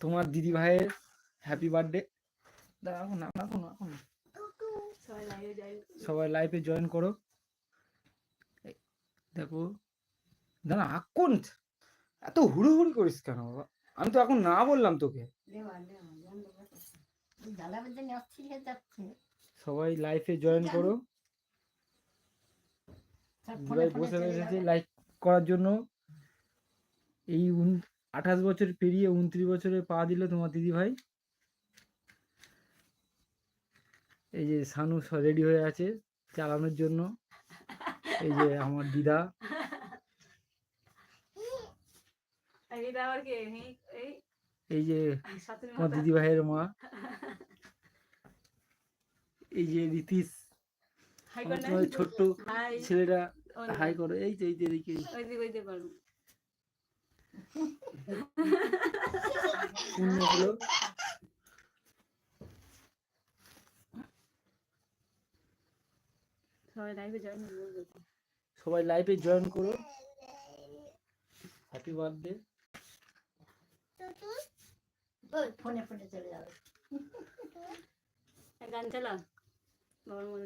তোমার দিদি ভাইয়ের হ্যাপি বার্থডে এখন না এখন না, এখন সবাই লাইভে জয়েন সবাই লাইভে জয়েন করো। দেখো দাঁড়া এখন এত হুড়োহুড়ি করিস কেন বাবা? আমি তো এখন না বললাম তোকে। সবাই লাইফে জয়েন করো। বসে রয়েছে লাইক করার জন্য। এই আঠাশ বছর পেরিয়ে উনত্রিশ বছরে পা দিল তোমার দিদি ভাই এই যে সানু রেডি হয়ে আছে চালানোর জন্য। এই যে আমার দিদা। এই যে তোমার দিদি ভাইয়ের মা। এই যে তোমার ছোট্ট ছেলেটা হাই করো। এই যে এই যে হলো সবাই লাইভে জয়েন করবে সবাই লাইভে জয়েন করো। হ্যাপি বার্থডে ফোনে ফোনে চলে যাবে। গান বাবার মনে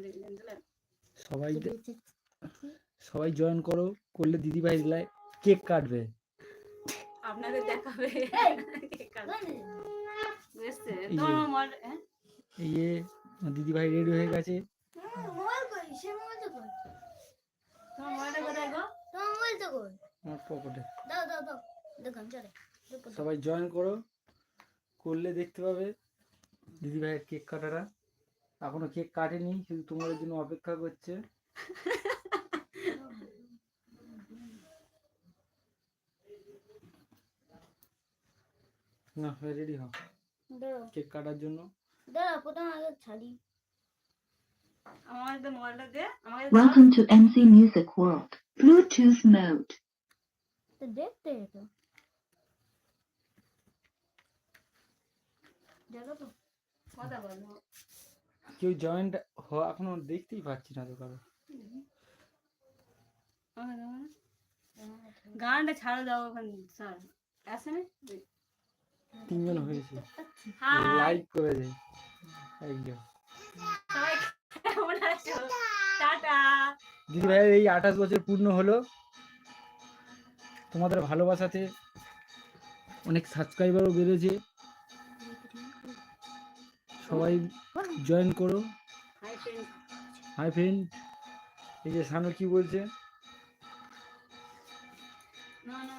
সবাই সবাই জয়েন করো। করলে দিদি ভাই কেক কাটবে। আপনাদের দেখাবে। হ্যাঁ? এই যে দিদি ভাই রেডি হয়ে গেছে। দাও। সবাই জয়েন করো। করলে দেখতে পাবে দিদি ভাইয়ের কেক কাটাটা। এখনও কেক কাটেনি শুধু তোমাদের জন্য অপেক্ষা করছে। না রেডি দাঁড়াও। কেক কাটার জন্য। দাঁড়াও প্রথম আগে ছাড়ি। Welcome to MC Music World. Bluetooth mode. তো দেখতে তো দেখো তো কথা বলো। কেউ জয়েন্ট হওয়া এখনও দেখতেই পাচ্ছি না তো কারও। গানটা ছাড়ো দাও ওখান স্যার। আসে না? তিনজন হয়েছে। লাইক করে দেয় একজন। দিদি ভাইয়ের এই আঠাশ বছর পূর্ণ হলো। তোমাদের ভালোবাসাতে অনেক সাবস্ক্রাইবারও বেড়েছে। সবাই জয়েন করো। হাই ফ্রেন্ড এই যে সানু কি বলছে? না না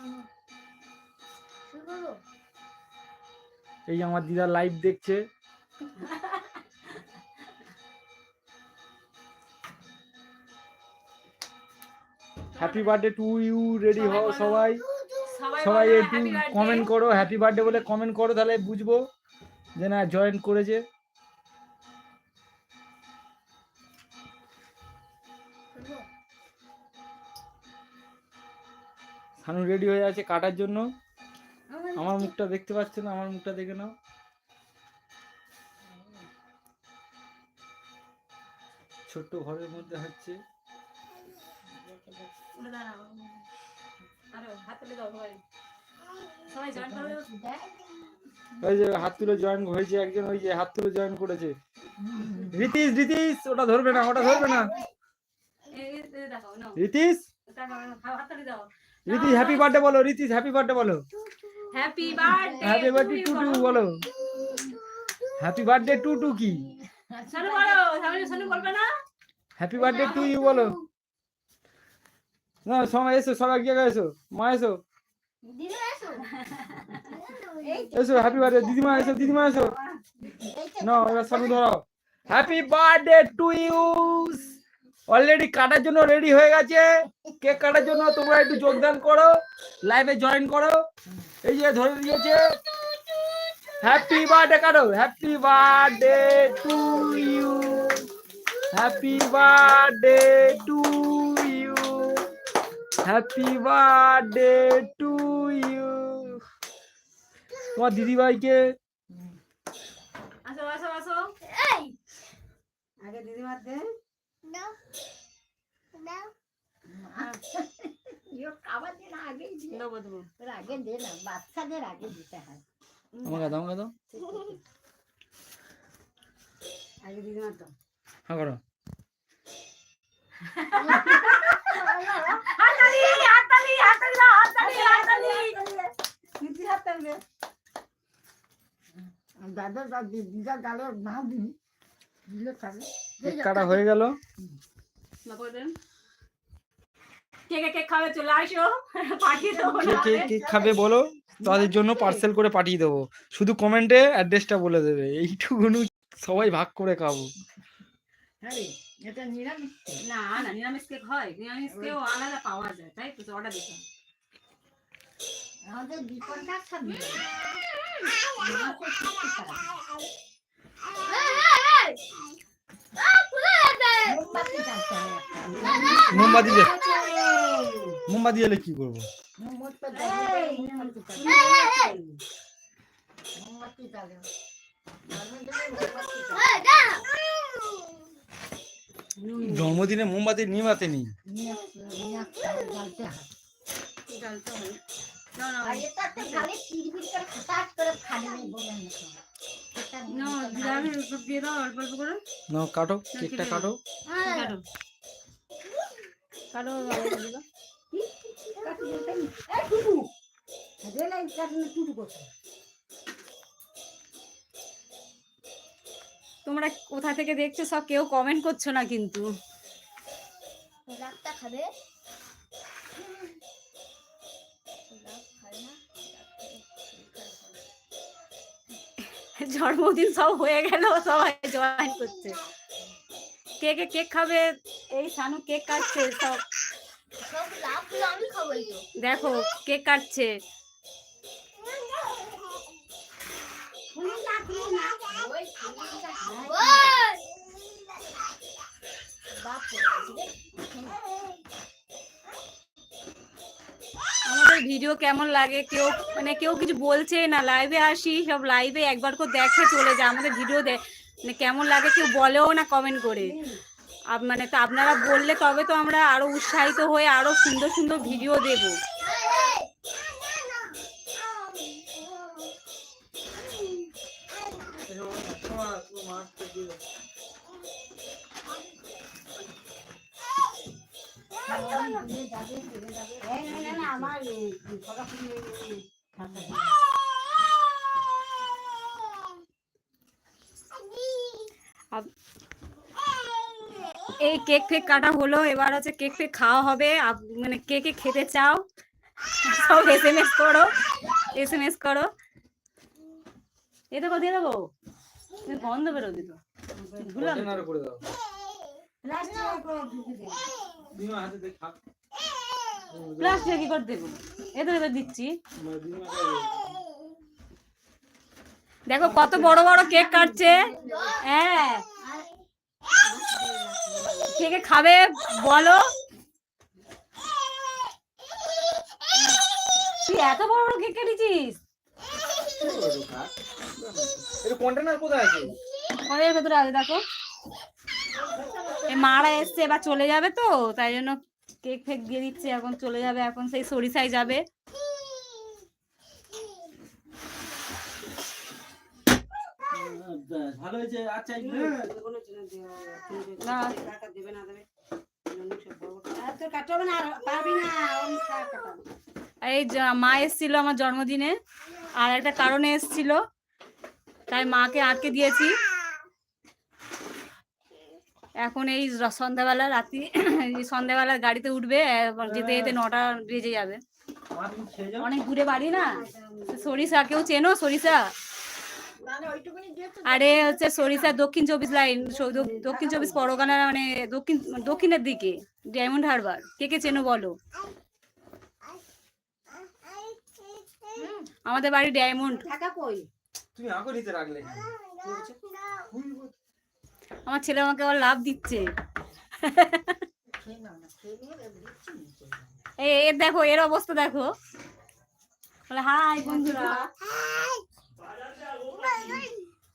এই যে আমার দিদা লাইভ দেখছে। Happy birthday to you ready হও সবাই। সবাই সবাই একটু কমেন্ট করো হ্যাপি বার্থডে বলে কমেন্ট করো তাহলে বুঝব যে না জয়েন করেছে। সানু রেডি হয়ে আছে কাটার জন্য। আমার মুখটা দেখতে পাচ্ছ না? আমার মুখটা দেখে নাও। ছোট্ট ঘরের মধ্যে হচ্ছে ওই যে হাত তুলে জয়েন হয়েছে একজন ওই যে হাত তুলে জয়েন করেছে। রীতিশ রীতিশ ওটা ধরবে না ওটা ধরবে না। রীতিশ? রীতিশ হ্যাপি বার্থডে বলো রীতিশ হ্যাপি বার্থডে বলো। Happy birthday happy birthday to to বলো হ্যাপি বার্থডে টু টু কি শোনো বলো সামনে শোনো বলবে না হ্যাপি বার্থডে টু ইউ বলো না সবাই এসো সবাই এক জায়গায় এসো। মা এসো। দিদি এসো। এসো হ্যাপি বার্থডে দিদিমা এসো দিদিমা এসো। না এবার ধরো happy birthday to you already কাটার জন্য রেডি হয়ে গেছে। কেক কাটার জন্য তোমরা একটু যোগদান করো। লাইভে জয়েন করো। এই যে ধরে দিয়েছে হ্যাপি বার্থডে কাটো happy birthday to you happy birthday to you happy birthday to you তোমার দিদিভাইকে। আসো আসো আসো। এই! আগে দিদিমার দে দাও দাও ইয়ে খাবার দিন আগেই দিয়ে দেবো দেবো তোর আগে দে না বাচ্চাদের আগে দিতে হয় আমাকে দাও আমাকে দাও আগে হ্যাঁ করো দিদি দাদা দাদি দিদা গালে না দিলে খাবে কেক কাটা হয়ে গেল কে কে কেক খাবে বলো তাদের জন্য পার্সেল করে পাঠিয়ে দেবো শুধু কমেন্টে অ্যাড্রেসটা বলে দেবে এইটুকুনি সবাই ভাগ করে খাব হ্যাঁ। না না নিরামিষ কেক হয় নিরামিষ কেক আলাদা পাওয়া যায় তাই তো অর্ডার দিতে আমাদের। মোমবাতি। মোমবাতি এলে কি করব। জন্মদিনে মোমবাতি নিমাতে নেই হয়। না না আর এটাতে খালি করে করে মতো। নাও কাটো কেকটা কাটো কাটো? তোমরা কোথা থেকে দেখছ সব কেউ কমেন্ট করছ না কিন্তু। রাতটা খাবে? জন্মদিন সব হয়ে গেল, সবাই জয়েন করছে। কে কে কেক খাবে? এই সানু কেক কাটছে, সব। দেখো কেক কাটছে। বাপ ভিডিও কেমন লাগে কেউ মানে কেউ কিছু বলছে না লাইভে আসি সব লাইভে একবার করে দেখে চলে যায় আমাদের ভিডিও দেয় মানে কেমন লাগে কেউ বলেও না কমেন্ট করে মানে তো আপনারা বললে তবে তো আমরা আরও উৎসাহিত হয়ে আরও সুন্দর সুন্দর ভিডিও দেব এই কেক ফেক কাটা হলো এবার হচ্ছে কেক ফেক খাওয়া হবে। আপ- মানে কে কে খেতে চাও সব এস এম এস করো এস এম এস করো। এ তো দিয়ে দেবো গন্ধ বেরোবি তো। ভুলাম তো। কন্টেনারে করে দাও প্লাস্টিকে কি করে দেবো? এ তো এবার দিচ্ছি। দেখো কত বড় বড় কেক কাটছে। হ্যাঁ। কে খাবে বলো। তুই এত বড় বড় কেক কেটেছিস? কন্টেনার কোথায় আছে? ঘরের ভেতরে আছে দেখো। মারা এসছে এবার চলে যাবে তো তাই জন্য কেক ফেক দিয়ে দিচ্ছে এখন চলে যাবে এখন সেই সরিষায় যাবে। ভালো হয়েছে আচ্ছা না, কাটাবে। এই মা এসেছিল আমার জন্মদিনে আর একটা কারণে এসেছিল তাই মাকে আটকে দিয়েছি। এখন এই সন্ধ্যাবেলা রাত্রি এই সন্ধ্যাবেলা গাড়িতে উঠবে যেতে যেতে নটা বেজে যাবে। অনেক দূরে বাড়ি না? সরিষা কেউ চেনো সরিষা? মানে আরে হচ্ছে সরিষা দক্ষিণ চব্বিশ লাইন দক্ষিণ চব্বিশ পরগনা মানে দক্ষিণ দক্ষিণের দিকে ডায়মন্ড হারবার কে কে চেনো বলো? আমাদের বাড়ি ডায়মন্ড তুমি রাখলে। আমার ছেলে আমাকে আবার লাভ দিচ্ছে। এর দেখো এর অবস্থা দেখো। বলে হাই বন্ধুরা।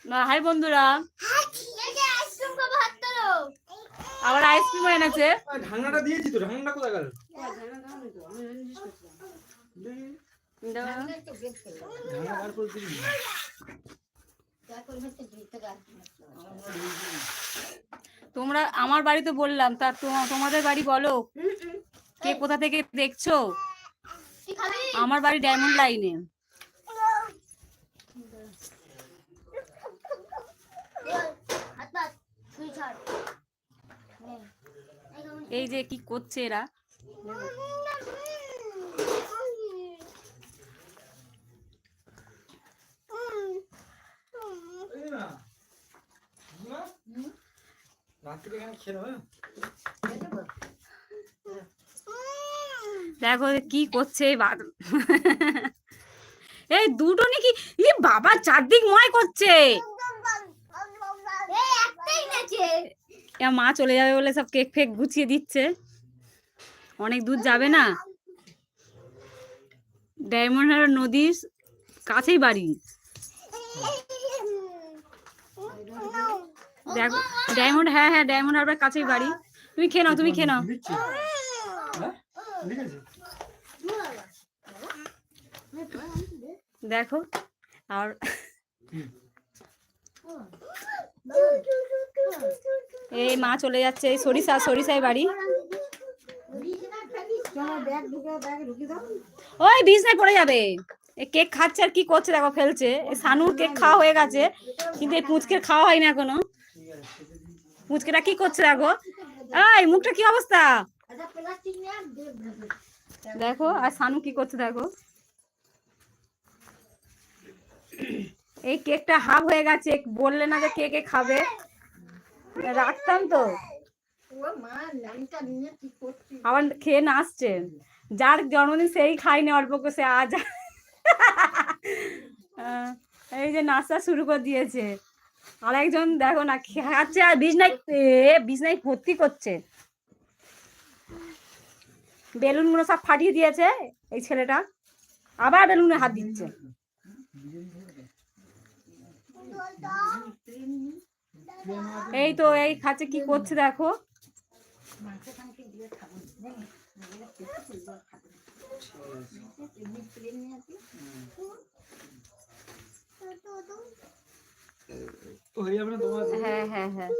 না হাই বন্ধুরা। আবার আইসক্রিম এনেছে। ঢাকনাটা দিয়েছি তো ঢাকনাটা কোথায় গেল? দাও। ভাঙলে তো বের করলাম। ঢাকা বার করে দিবি তোমরা আমার বাড়িতে বললাম, তা তোমাদের বাড়ি বলো। কে কোথা থেকে দেখছ? আমার বাড়ি ডায়মন্ড লাইনে এই যে কি করছে এরা এই না না রাত্রে এখানে খেয়ে নেবে দেখো কি করছে এই বাদ- এই দুটো নাকি ই বাবা চারদিক ময় করছে। মা চলে যাবে বলে সব কেক ফেক গুছিয়ে দিচ্ছে। অনেক দূর যাবে না। ডায়মন্ড নদীর কাছেই বাড়ি। দেখো ডায়মন্ড হ্যাঁ হ্যাঁ ডায়মন্ড হারবার কাছেই বাড়ি। তুমি খেয়ে নাও তুমি খেয়ে নাও। হ্যাঁ? দেখো আর এই মা চলে যাচ্ছে এই সরিষা সরিষায় বাড়ি। ওই বিছনায় পড়ে যাবে। এই কেক খাচ্ছে আর কি করছে দেখো ফেলছে। সানুর কেক খাওয়া হয়ে গেছে কিন্তু এই পুচকের খাওয়া হয়নি এখনও। পুচকেটা কি করছে দেখো এই, মুখটা কি অবস্থা। দেখো, আর সানু কি করছে দেখো। এই কেকটা হাফ হয়ে গেছে, বললে না যে কে কে খাবে। রাখতাম তো। আবার খেয়ে নাচছে যার জন্মদিন সেই খায়নি অল্প সে আজ এই যে নাস্তা শুরু করে দিয়েছে। আর একজন দেখো না খাচ্ছে আর বিছনায় বিছনায় ভর্তি করছে। বেলুনগুলো সব ফাটিয়ে দিয়েছে এই ছেলেটা। আবার বেলুনে হাত দিচ্ছে। এই তো, এই খাচ্ছে, কি করছে দেখো। তো হয়ে হ্যাঁ হ্যাঁ।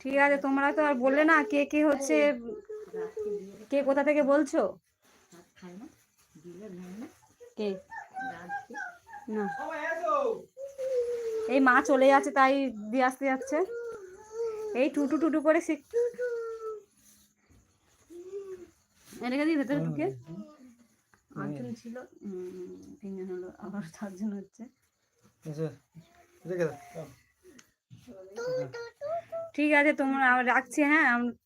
ঠিক আছে, তোমরা তো আর বললে না কে কে হচ্ছে, কে কোথা থেকে বলছো? কে? না। এই মা চলে যাচ্ছে, তাই দিয়ে আসতে যাচ্ছে। এই টুটু টুটু করে শিখ রেখে দিই ভেতরে ঢুকে। ছিল তিনজন হলো আবার চারজন হচ্ছে। দাও ঠিক আছে তোমরা আবার রাখছি হ্যাঁ? আম-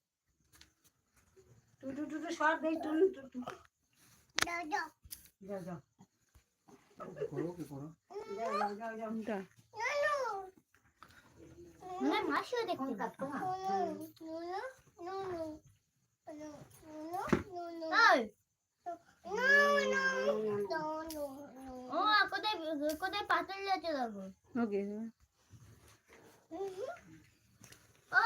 টুটু টুটু সব দেই টুটু টুটু। যাও যাও। করো কি করো? যাও যাও যাও। যাও কোনটা? না মাসিও ও কোথায় কোথায় পাতল যাচ্ছে দেখো ওকে ও